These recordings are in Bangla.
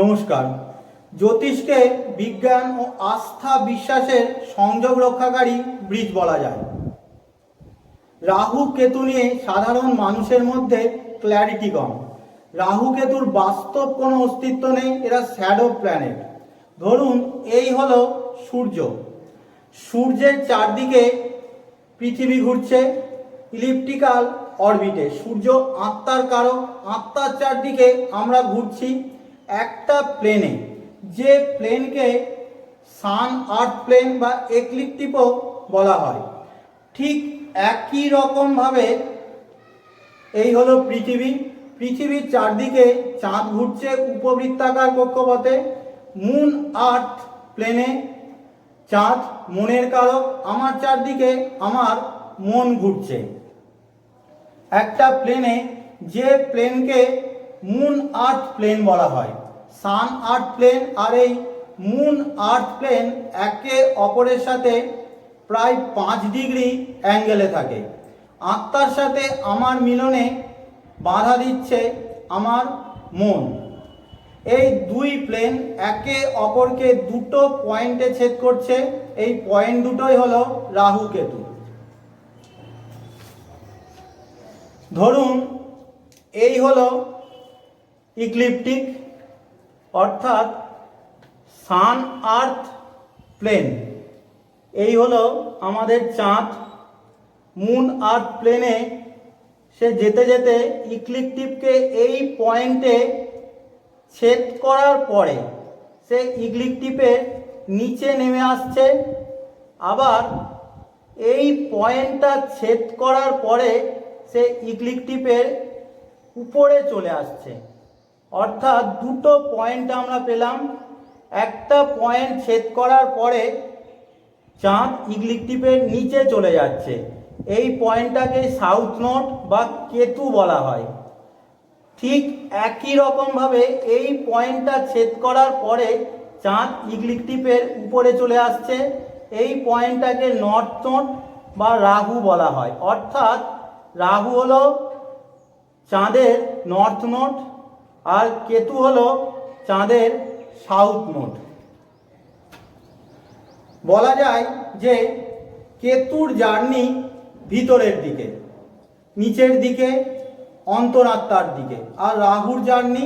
নমস্কার। জ্যোতিষকে বিজ্ঞান ও আস্থা বিশ্বাসের সংযোগ রক্ষাকারী ব্রিজ বলা যায়। রাহু কেতু নিয়ে সাধারণ মানুষের মধ্যে ক্ল্যারিটি কম। রাহু কেতুর বাস্তব কোনো অস্তিত্ব নেই, এরা শ্যাডো প্ল্যানেট ধরুন, এই হলো সূর্য। সূর্যের চারদিকে পৃথিবী ঘুরছে ইলিপ্টিক্যাল অরবিটে সূর্য আত্মার কারক, আত্মার চারদিকে আমরা ঘুরছি। একটা প্লেনে যে প্লেনকে সান আর্থ প্লেন বা একলিপ্টিপও বলা হয়, ঠিক একই রকমভাবে এই হলো পৃথিবী। পৃথিবীর চারদিকে চাঁদ ঘুরছে উপবৃত্তাকার কক্ষপথে মুন আর্থ প্লেনে চাঁদ মনের কারক আমার চারদিকে আমার মন ঘুরছে। একটা প্লেনে যে প্লেনকে মুন আর্থ প্লেন বলা হয়। সান আর্থ প্লেন আর এই মুন আর্থ প্লেন একে অপরের সাথে প্রায় পাঁচ ডিগ্রি অ্যাঙ্গেলে থাকে। আত্মার সাথে আমার মিলনে বাধা দিচ্ছে আমার মন। এই দুই প্লেন একে অপরকে দুটো পয়েন্টে ছেদ করছে। এই পয়েন্ট দুটোই হলো রাহু কেতু। ধরুন, এই হলো ইক্লিপ্টিক অর্থাৎ সান আর্থ প্লেন এই হলো আমাদের চাঁদ। মুন আর্থ প্লেনে সে যেতে যেতে ইক্লিপটিপকে এই পয়েন্টে ছেদ করার পরে সে ইগলিকটিপের নিচে নেমে আসছে। আবার এই পয়েন্টটা ছেদ করার পরে সে ইগলিকটিপের উপরে চলে আসছে। অর্থাৎ দুটো পয়েন্ট আমরা পেলাম। একটা পয়েন্ট ছেদ করার পরে চাঁদ ইগলিক ইগলিকটিপের নিচে চলে যাচ্ছে। এই পয়েন্টটাকে সাউথ নোট বা কেতু বলা হয়। ঠিক একই রকমভাবে এই পয়েন্টটা ছেদ করার পরে চাঁদ ইগলিক ইগলিকটিপের উপরে চলে আসছে। এই পয়েন্টটাকে নর্থ নোট বা রাহু বলা হয়। অর্থাৎ রাহু হলো চাঁদের নর্থ নোট আর কেতু হলো চাঁদের সাউথ নোট বলা যায় যে কেতুর জার্নি ভিতরের দিকে, নিচের দিকে, অন্তরাত্মার দিকে। আর রাহুর জার্নি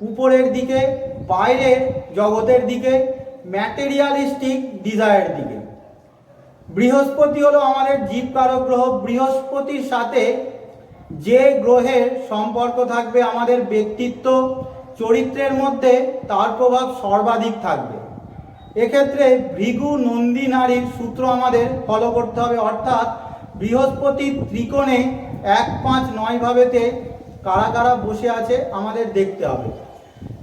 উপরের দিকে, বাইরের জগতের দিকে, ম্যাটেরিয়ালিস্টিক ডিজায়ার দিকে। বৃহস্পতি হলো আমাদের জীবকারক গ্রহ বৃহস্পতির সাথে যে গ্রহের সম্পর্ক থাকবে আমাদের ব্যক্তিত্ব, চরিত্রের মধ্যে তার প্রভাব সর্বাধিক থাকবে। এক্ষেত্রে ভৃগু নন্দী নারীর সূত্র আমাদের ফলো করতে হবে, অর্থাৎ বৃহস্পতি ত্রিকোণে এক পাঁচ নয় ভাবেতে কারা কারা বসে আছে আমাদের দেখতে হবে।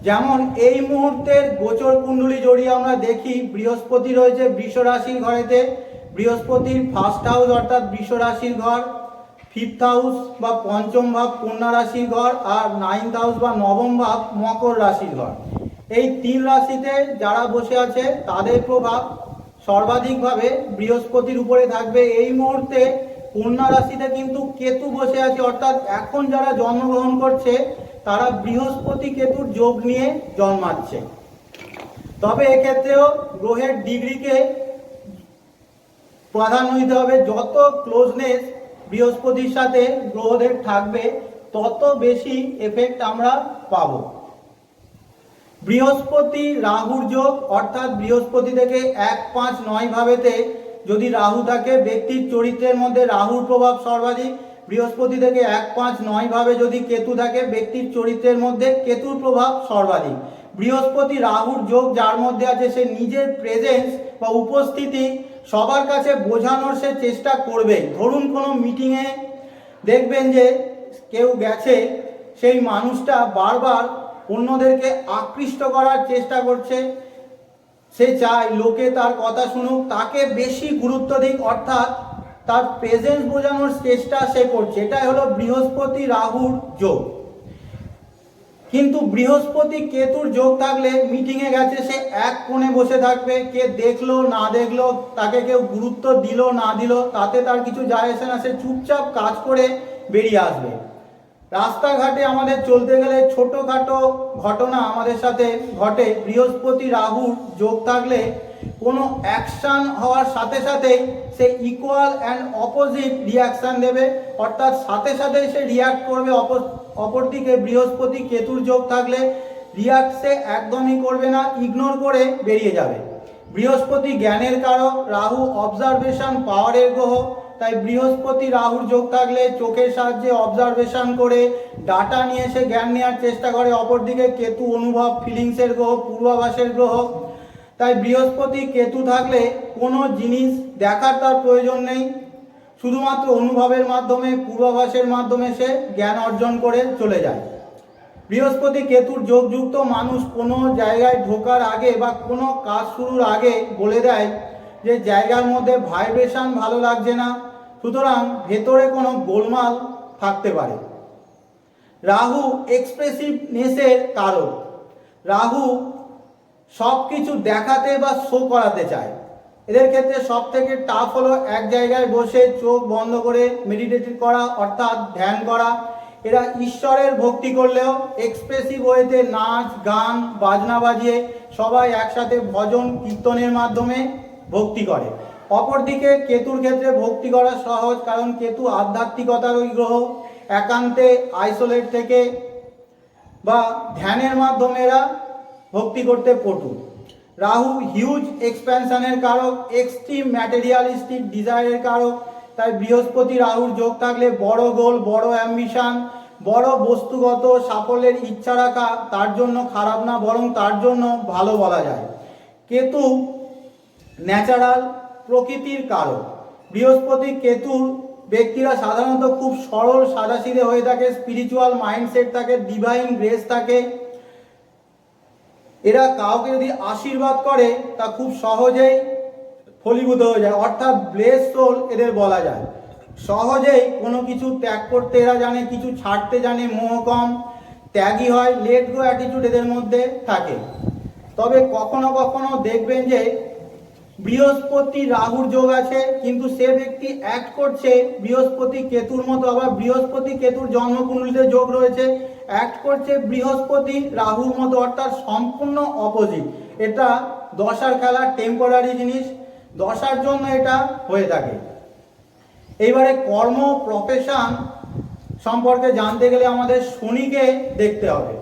যেমন এই মুহূর্তের গোচর কুণ্ডলী জড়িয়ে আমরা দেখি, বৃহস্পতি রয়েছে বৃষ রাশির ঘরেতে, বৃহস্পতির ফার্স্ট হাউস অর্থাৎ বৃষ রাশির ঘর ফিফথ হাউস বা পঞ্চম ভাব কন্যা রাশির ঘর আর নাইন্থ হাউস বা নবম ভাব মকর রাশির ঘর। এই তিন রাশিতে যারা বসে আছে, তাদের প্রভাব সর্বাধিকভাবে বৃহস্পতির উপরে থাকবে। এই মুহূর্তে কন্যা রাশিতে কিন্তু কেতু বসে আছে, অর্থাৎ এখন যারা জন্মগ্রহণ করছে, তারা বৃহস্পতি কেতুর যোগ নিয়ে জন্মাচ্ছে। তবে এক্ষেত্রেও গ্রহের ডিগ্রিকে প্রাধান্য দিতে হবে। যত ক্লোজনেস বৃহস্পতির সাথে গ্রহদের থাকবে, তত বেশি এফেক্ট আমরা পাবো। বৃহস্পতি রাহুর যোগ, অর্থাৎ বৃহস্পতি থেকে এক পাঁচ নয় ভাবেতে যদি রাহু থাকে, ব্যক্তির চরিত্রের মধ্যে রাহুর প্রভাব সর্বাধিক। বৃহস্পতি থেকে এক পাঁচ নয় ভাবে যদি কেতু থাকে, ব্যক্তির চরিত্রের মধ্যে কেতুর প্রভাব সর্বাধিক। বৃহস্পতি রাহুর যোগ, যার মধ্যে আছে সে নিজের প্রেজেন্স বা উপস্থিতি সবার কাছে বোঝানোর সে চেষ্টা করবে ধরুন কোনো মিটিংয়ে দেখবেন যে কেউ গেছে, সেই মানুষটা বারবার অন্যদেরকে আকৃষ্ট করার চেষ্টা করছে। সে চায় লোকে তার কথা শুনুক, তাকে বেশি গুরুত্ব দিক, অর্থাৎ তার প্রেজেন্স বোঝানোর চেষ্টা সে করছে। এটাই হলো বৃহস্পতি রাহুর যোগ। কিন্তু বৃহস্পতি কেতুর যোগ থাকলে মিটিংয়ে গেছে, সে এক কোণে বসে থাকবে। কে দেখল, না দেখল, তাকে কেউ গুরুত্ব দিল, না দিল, তাতে তার কিছু যায় আসে না। সে চুপচাপ কাজ করে বেরিয়ে আসবে। রাস্তাঘাটে আমাদের চলতে গেলে ছোটোখাটো ঘটনা আমাদের সাথে ঘটে। বৃহস্পতি রাহুর যোগ থাকলে কোনো অ্যাকশন হওয়ার সাথে সাথেই সে ইকুয়াল অ্যান্ড অপোজিট রিয়াকশান দেবে। অর্থাৎ সাথে সাথে সে রিয়াক্ট করবে অপর অপরদিকে বৃহস্পতি কেতুর যোগ থাকলে রিয়াক্ট সে একদমই করবে না ইগনোর করে বেরিয়ে যাবে। বৃহস্পতি জ্ঞানের কারক, রাহু অবজারভেশন পাওয়ারের গ্রহ। তাই বৃহস্পতি রাহুর যোগ থাকলে চোখের সাহায্যে অবজারভেশন করে ডাটা নিয়ে এসে জ্ঞান নেওয়ার চেষ্টা করে। অপরদিকে কেতু অনুভব ফিলিংসের গ্রহ, পূর্বাভাসের গ্রহ। তাই বৃহস্পতি কেতু থাকলে কোনো জিনিস দেখার তার প্রয়োজন নেই। শুধুমাত্র অনুভবের মাধ্যমে, পূর্বাভাসের মাধ্যমে সে জ্ঞান অর্জন করে চলে যায়। বৃহস্পতি কেতুর যোগযুক্ত মানুষ কোনো জায়গায় ঢোকার আগে বা কোনো কাজ শুরুর আগে বলে দেয় যে, জায়গার মধ্যে ভাইব্রেশন ভালো লাগছে না। সুতরাং ভেতরে কোনো গোলমাল থাকতে পারে। রাহু এক্সপ্রেসিভনেসের কারণ রাহু সব কিছু দেখাতে বা শো করাতে চায়। এদের ক্ষেত্রে সব থেকে টাফ হলো এক জায়গায় বসে চোখ বন্ধ করে মেডিটেট করা, অর্থাৎ ধ্যান করা। এরা ঈশ্বরের ভক্তি করলেও এক্সপ্রেসিভ ওয়েতে নাচ, গান, বাজনা বাজিয়ে সবাই একসাথে ভজন, কীর্তনের মাধ্যমে ভক্তি করে। অপরদিকে কেতুর ক্ষেত্রে ভক্তি করা সহজ, কারণ কেতু আধ্যাত্মিকতার ওই গ্রহ। একান্তে আইসোলেট থেকে বা ধ্যানের মাধ্যমে এরা ভক্তি করতে পটু। রাহু হিউজ এক্সপ্যানশনের কারক এক্সট্রিম ম্যাটেরিয়ালিস্টিক ডিজায়ারের কারক। তাই বৃহস্পতি রাহুর যোগ থাকলে বড় গোল বড় অ্যাম্বিশন বড় বস্তুগত সাফল্যের ইচ্ছা রাখা, তার জন্য খারাপ না, বরং তার জন্য ভালো বলা যায়। কেতু ন্যাচারাল প্রকৃতির কারক। বৃহস্পতি কেতুর ব্যক্তিরা সাধারণত খুব সরল, সাদাসিধে হয়ে থাকে স্পিরিচুয়াল মাইন্ডসেট থাকে ডিভাইন গ্রেস থাকে। এরা কাউকে যদি আশীর্বাদ করে, তা খুব সহজেই ফলীভূত হয়ে যায়। অর্থাৎ ব্লেস সোল এদের বলা যায়। সহজেই কোনো কিছু ত্যাগ করতে এরা জানে, কিছু ছাড়তে জানে, মোহ কম, ত্যাগী হয় লেট গো অ্যাটিটিউড এদের মধ্যে থাকে। তবে কখনো কখনো দেখবেন যে বৃহস্পতি রাহুর যোগ আছে, কিন্তু সে ব্যক্তি অ্যাক্ট করছে বৃহস্পতি কেতুর মতো। আবার বৃহস্পতি কেতুর জন্মকুণ্ডলিতে যোগ রয়েছে অ্যাক্ট করছে বৃহস্পতি রাহুর মতো, অর্থাৎ সম্পূর্ণ অপোজিট এটা দশার খেলা টেম্পোরারি জিনিস। দশার জন্য এটা হয়ে থাকে। এইবারে কর্ম প্রফেশন সম্পর্কে জানতে গেলে আমাদের শনিকে দেখতে হবে।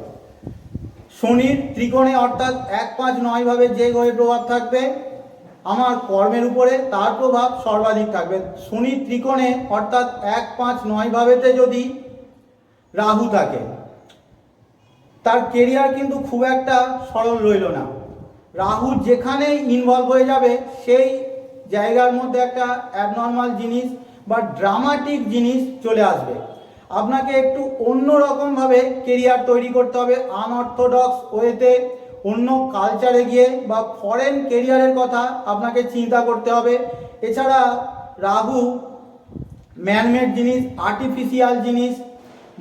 শনির ত্রিকোণে, অর্থাৎ এক পাঁচ নয় ভাবে যে গ্রহের প্রভাব থাকবে, আমার কর্মের উপরে তার প্রভাব সর্বাধিক থাকবে। শনির ত্রিকোণে, অর্থাৎ এক পাঁচ নয় ভাবেতে যদি রাহু থাকে তার কেরিয়ার কিন্তু খুব একটা সরল রইল না। রাহু যেখানেই ইনভলভ হয়ে যাবে, সেই জায়গার মধ্যে একটা অ্যাবনর্মাল জিনিস বা ড্রামাটিক জিনিস চলে আসবে। আপনাকে একটু অন্য রকমভাবে কেরিয়ার তৈরি করতে হবে আনঅর্থোডক্স ওয়েতে অন্য কালচারে গিয়ে বা ফরেন কেরিয়ারের কথা আপনাকে চিন্তা করতে হবে। এছাড়া রাহু ম্যানমেড জিনিস আর্টিফিশিয়াল জিনিস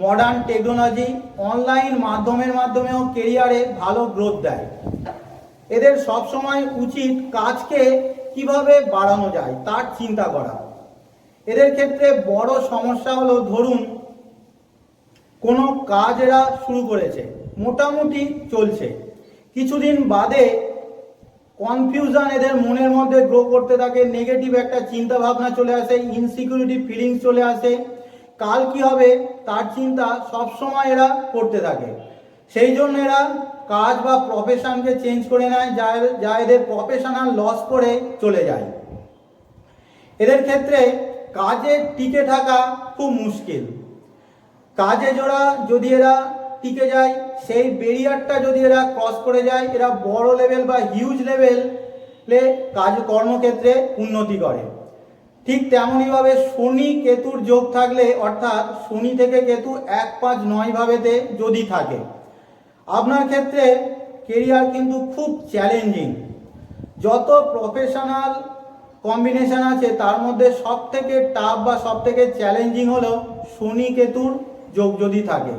মডার্ন টেকনোলজি অনলাইন মাধ্যমের মাধ্যমেও কেরিয়ারে ভালো গ্রোথ দেয়। এদের সবসময় উচিত কাজকে কীভাবে বাড়ানো যায় তার চিন্তা করা। এদের ক্ষেত্রে বড় সমস্যা হলো, ধরুন, কোনো কাজ এরা শুরু করেছে, মোটামুটি চলছে। কিছুদিন বাদে কনফিউশন এদের মনের মধ্যে গ্রো করতে থাকে নেগেটিভ একটা চিন্তা ভাবনা চলে আসে ইনসিকিউরিটি ফিলিংস চলে আসে। কাল কি হবে তার চিন্তা সবসময় এরা করতে থাকে। সেই জন্য এরা কাজ বা প্রফেশনকে চেঞ্জ করে নেয়, যা যা এদের প্রফেশনাল লস করে চলে যায়। এদের ক্ষেত্রে কাজে টিকে থাকা খুব মুশকিল। কাজে জোড়া যদি এরা টিকে যায়, সেই ব্যারিয়ারটা যদি এরা ক্রস করে যায়, এরা বড় লেভেল বা হিউজ লেভেলে কাজ কর্মক্ষেত্রে উন্নতি করে। ঠিক তেমনইভাবে শনি কেতুর যোগ থাকলে অর্থাৎ শনি থেকে কেতু এক পাঁচ নয় ভাবেতে যদি থাকে। আপনার ক্ষেত্রে কেরিয়ার কিন্তু খুব চ্যালেঞ্জিং যত প্রফেশনাল কম্বিনেশন আছে, তার মধ্যে সব থেকে টাফ বা সব থেকে চ্যালেঞ্জিং হলো শনি কেতুর যোগ যদি থাকে।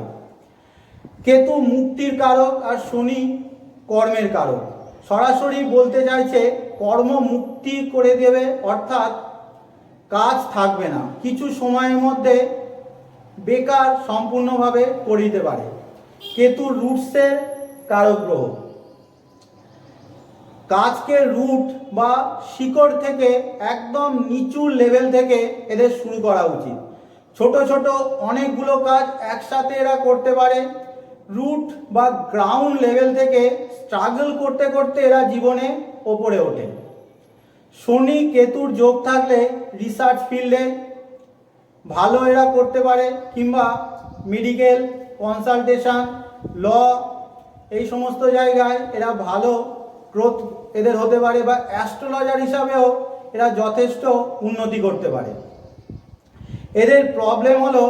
কেতু মুক্তির কারক আর শনি কর্মের কারক। সরাসরি বলতে চাইছে কর্ম মুক্তি করে দেবে, অর্থাৎ কাজ থাকবে না। কিছু সময়ের মধ্যে বেকার সম্পূর্ণভাবে করে দিতে পারে। কেতু রুটসের কারক গ্রহ। গাছকে রুট বা শিকড় থেকে একদম নিচু লেভেল থেকে এদের শুরু করা উচিত। ছোট ছোট অনেকগুলো কাজ একসাথে এরা করতে পারে। রুট বা গ্রাউন্ড লেভেল থেকে স্ট্রাগল করতে করতে এরা জীবনে ওপরে ওঠে। শনি কেতুর যোগ থাকলে রিসার্চ ফিল্ডে ভালো এরা করতে পারে কিংবা মেডিকেল কনসালটেশন ল এই সমস্ত জায়গায় এরা ভালো গ্রোথ এদের হতে পারে বা অ্যাস্ট্রোলজার হিসাবেও এরা যথেষ্ট উন্নতি করতে পারে। এদের প্রবলেম হলো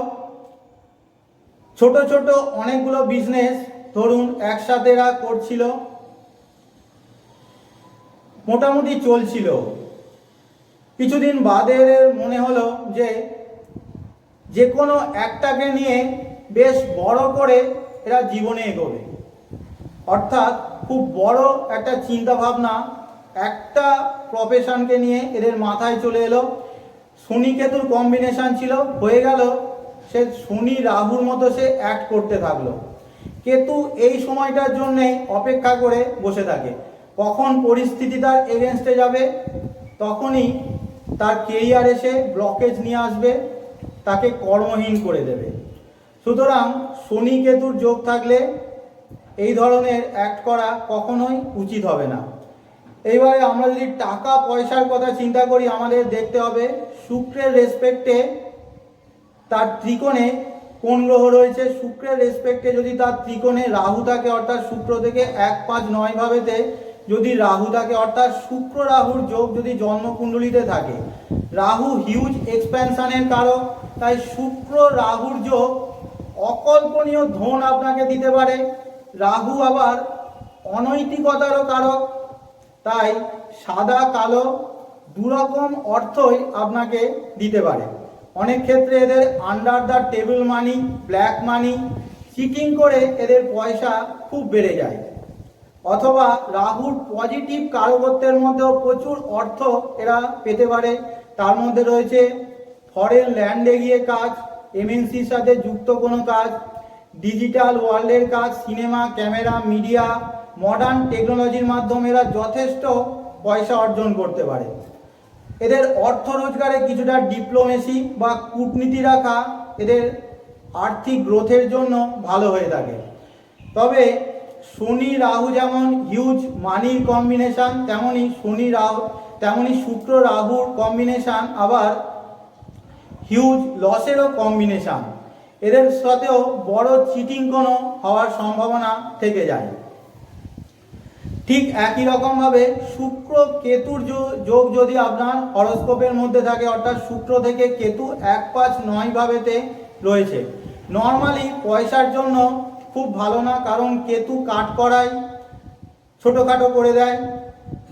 ছোট ছোট অনেকগুলো বিজনেস ধরুন একসাথে এরা করছিল, মোটামুটি চলছিল। কিছুদিন বাদে মনে হলো যে যে কোনো একটাকে নিয়ে বেশ বড় করে এরা জীবনে এগোবে। অর্থাৎ খুব বড় একটা চিন্তা ভাবনা একটা প্রফেশনকে নিয়ে এদের মাথায় চলে এলো। শনি কেতুর কম্বিনেশন ছিল, হয়ে গেল সে শনি রাহুর মতো সে অ্যাক্ট করতে থাকল। কেতু এই সময়টার জন্যে অপেক্ষা করে বসে থাকে। কখন পরিস্থিতি তার এগেনস্টে যাবে, তখনই তার কেরিয়ার এসে ব্লকেজ নিয়ে আসবে, তাকে কর্মহীন করে দেবে। সুতরাং শনি কেতুর যোগ থাকলে এই ধরনের অ্যাক্ট করা কখনোই উচিত হবে না। এইবারে আমরা যদি টাকা পয়সার কথা চিন্তা করি, আমাদের দেখতে হবে শুক্রের রেসপেক্টে তার ত্রিকোণে কোন গ্রহ রয়েছে। শুক্রের রেসপেক্টে যদি তার ত্রিকোণে রাহু থাকে, অর্থাৎ শুক্র থেকে এক পাঁচ নয় ভাবেতে যদি রাহু থাকে, অর্থাৎ শুক্র রাহুর যোগ যদি জন্মকুণ্ডলিতে থাকে, রাহু হিউজ এক্সপ্যানশনের কারক, তাই শুক্র রাহুর যোগ অকল্পনীয় ধন আপনাকে দিতে পারে। রাহু আবার অনৈতিকতারও কারক, তাই সাদা, কালো দুরকম অর্থই আপনাকে দিতে পারে। অনেক ক্ষেত্রে এদের under the table money black money cheating করে এদের পয়সা খুব বেড়ে যায়। অথবা রাহুর পজিটিভ কারকত্বের মধ্যেও প্রচুর অর্থ এরা পেতে পারে। তার মধ্যে রয়েছে ফরেন ল্যান্ডে গিয়ে কাজ এমএনসির সাথে যুক্ত কোনো কাজ ডিজিটাল ওয়ার্ল্ডের কাজ সিনেমা ক্যামেরা মিডিয়া মডার্ন টেকনোলজির মাধ্যমে এরা যথেষ্ট পয়সা অর্জন করতে পারে। এদের অর্থ রোজগারে কিছুটা ডিপ্লোমেসি বা কূটনীতি রাখা এদের আর্থিক গ্রোথের জন্য ভালো হয়ে থাকে। তবে শনি, রাহু যেমন হিউজ মানির কম্বিনেশান তেমনই শনি রাহু তেমনই শুক্র রাহুর কম্বিনেশান আবার হিউজ লসেরও কম্বিনেশান এদের সাথেও বড় চিটিং কোনো হওয়ার সম্ভাবনা থেকে যায়। ঠিক একই রকমভাবে শুক্র, কেতুর যোগ যদি আপনার হরস্কোপের মধ্যে থাকে, অর্থাৎ শুক্র থেকে কেতু এক পাঁচ নয় ভাবেতে রয়েছে। নর্মালি পয়সার জন্য খুব ভালো না, কারণ কেতু কাট করায়, ছোটোখাটো করে দেয়।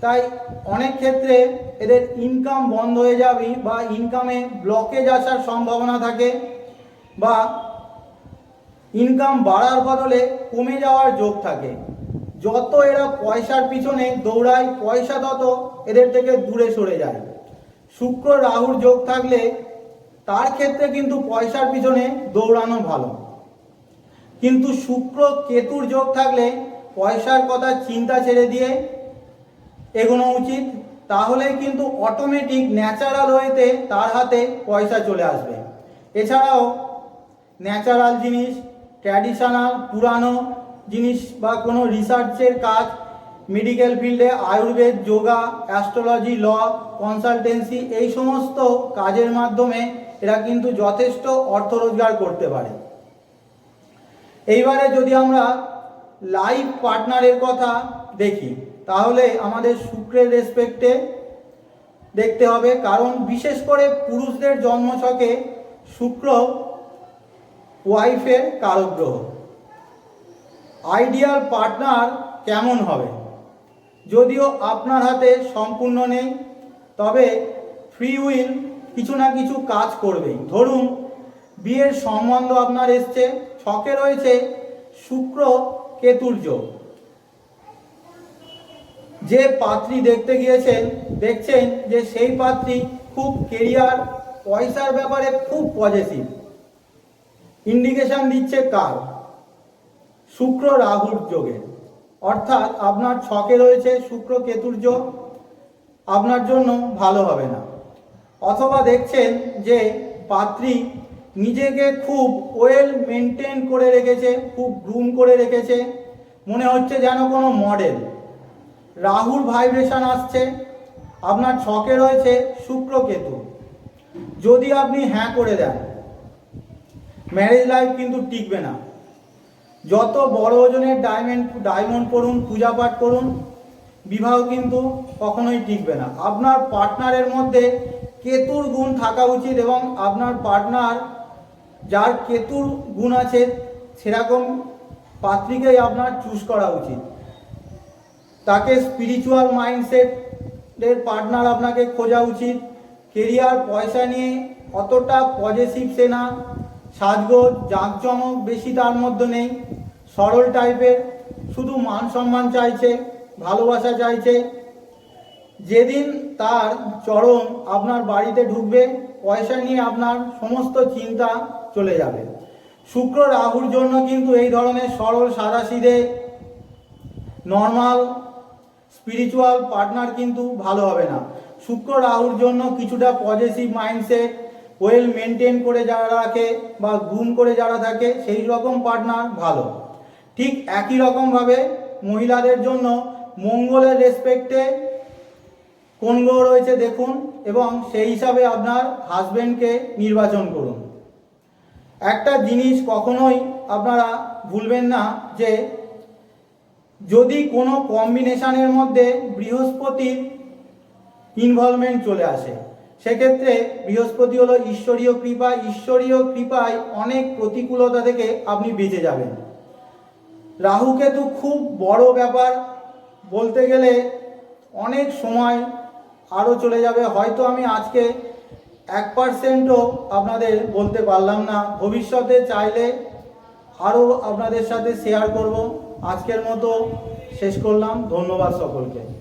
তাই অনেক ক্ষেত্রে এদের ইনকাম বন্ধ হয়ে যাবে বা ইনকামে ব্লকেজ আসার সম্ভাবনা থাকে বা ইনকাম বাড়ার বদলে কমে যাওয়ার যোগ থাকে। যত এরা পয়সার পিছনে দৌড়ায়, পয়সা তত এদের থেকে দূরে সরে যায়। শুক্র, রাহুর যোগ থাকলে তার ক্ষেত্রে কিন্তু পয়সার পিছনে দৌড়ানো ভালো। কিন্তু শুক্র কেতুর যোগ থাকলে পয়সার কথা চিন্তা ছেড়ে দিয়ে এগোনো উচিত। তাহলে কিন্তু অটোমেটিক ন্যাচারাল ওয়েতে তার হাতে পয়সা চলে আসবে। এছাড়াও ন্যাচারাল জিনিস ট্র্যাডিশনাল পুরানো জিনিস বা কোনো রিসার্চের কাজ মেডিকেল ফিল্ডে Ayurveda, yoga astrology law consultancy এই সমস্ত কাজের মাধ্যমে এরা কিন্তু যথেষ্ট অর্থ রোজগার করতে পারে। এইবারে যদি আমরা লাইফ পার্টনারের কথা দেখি, তাহলে আমাদের শুক্রের রেসপেক্টে দেখতে হবে। কারণ বিশেষ করে পুরুষদের জন্মছকে শুক্র ওয়াইফের কারগ্রহ আইডিয়াল পার্টনার কেমন হবে? যদিও আপনার হাতে সম্পূর্ণ নেই, তবে ফ্রি উইল কিছু না কিছু কাজ করবেই। ধরুন, বিয়ের সম্বন্ধ আপনার এসছে ছকে রয়েছে শুক্র কেতুর যোগ। যে পাত্রী দেখতে গিয়েছেন, দেখছেন যে সেই পাত্রী খুব কেরিয়ার, পয়সার ব্যাপারে খুব পজিটিভ ইন্ডিকেশন দিচ্ছে কার? শুক্র রাহুর যোগে। অর্থাৎ আপনার ছকে রয়েছে শুক্র কেতুর যোগ, আপনার জন্য ভালো হবে না। অথবা দেখছেন যে পাত্রী নিজেকে খুব ওয়েল মেনটেন করে রেখেছে, খুব গ্রুম করে রেখেছে। মনে হচ্ছে যেন কোনো মডেল রাহুর ভাইব্রেশন আসছে, আপনার ছকে রয়েছে শুক্র কেতু। যদি আপনি হ্যাঁ করে দেন ম্যারেজ লাইফ কিন্তু টিকবে না। যত বড় ওজনের ডায়মন্ড ডায়মন্ড করুন পূজা পাঠ করুন, বিবাহ কিন্তু কখনোই টিকবে না। আপনার পার্টনারের মধ্যে কেতুর গুণ থাকা উচিত এবং আপনার পার্টনার যার কেতুর গুণ আছে, সেরকম পাত্রীকেই আপনার চুজ করা উচিত। তাকে স্পিরিচুয়াল মাইন্ডসেটের পার্টনার আপনাকে খোঁজা উচিত। কেরিয়ার পয়সা নিয়ে অতটা পজিটিভ সে না। সাজগোজ, জাঁকজমক বেশি তার মধ্যে নেই। সরল টাইপের শুধু মান সম্মান চাইছে, ভালোবাসা চাইছে। যেদিন তার চরম আপনার বাড়িতে ঢুকবে, পয়সা নিয়ে আপনার সমস্ত চিন্তা চলে যাবে। শুক্র রাহুর জন্য কিন্তু এই ধরনের সরল সাদাসিধে নর্মাল স্পিরিচুয়াল পার্টনার কিন্তু ভালো হবে না। শুক্র রাহুর জন্য কিছুটা পজিটিভ মাইন্ডসেট ওয়েল মেনটেন করে যারা রাখে বা গুম করে যারা থাকে, সেই রকম পার্টনার ভালো। ঠিক একই রকমভাবে মহিলাদের জন্য মঙ্গলের রেসপেক্টে কোন গ্রহ রয়েছে দেখুন এবং সেই হিসাবে আপনার হাজবেন্ডকে নির্বাচন করুন। একটা জিনিস কখনোই আপনারা ভুলবেন না যে যদি কোনো কম্বিনেশানের মধ্যে বৃহস্পতির ইনভলভমেন্ট চলে আসে, সেক্ষেত্রে বৃহস্পতি হলো ঈশ্বরীয় কৃপা, ঈশ্বরীয় কৃপায় অনেক প্রতিকূলতা থেকে আপনি বেঁচে যাবেন। রাহু কেতু খুব বড় ব্যাপার বলতে গেলে অনেক সময় আরও চলে যাবে, হয়তো আমি আজকে এক পার্সেন্টও আপনাদের বলতে পারলাম না। ভবিষ্যতে চাইলে আরও আপনাদের সাথে শেয়ার করব। আজকের মতো শেষ করলাম। ধন্যবাদ সকলকে।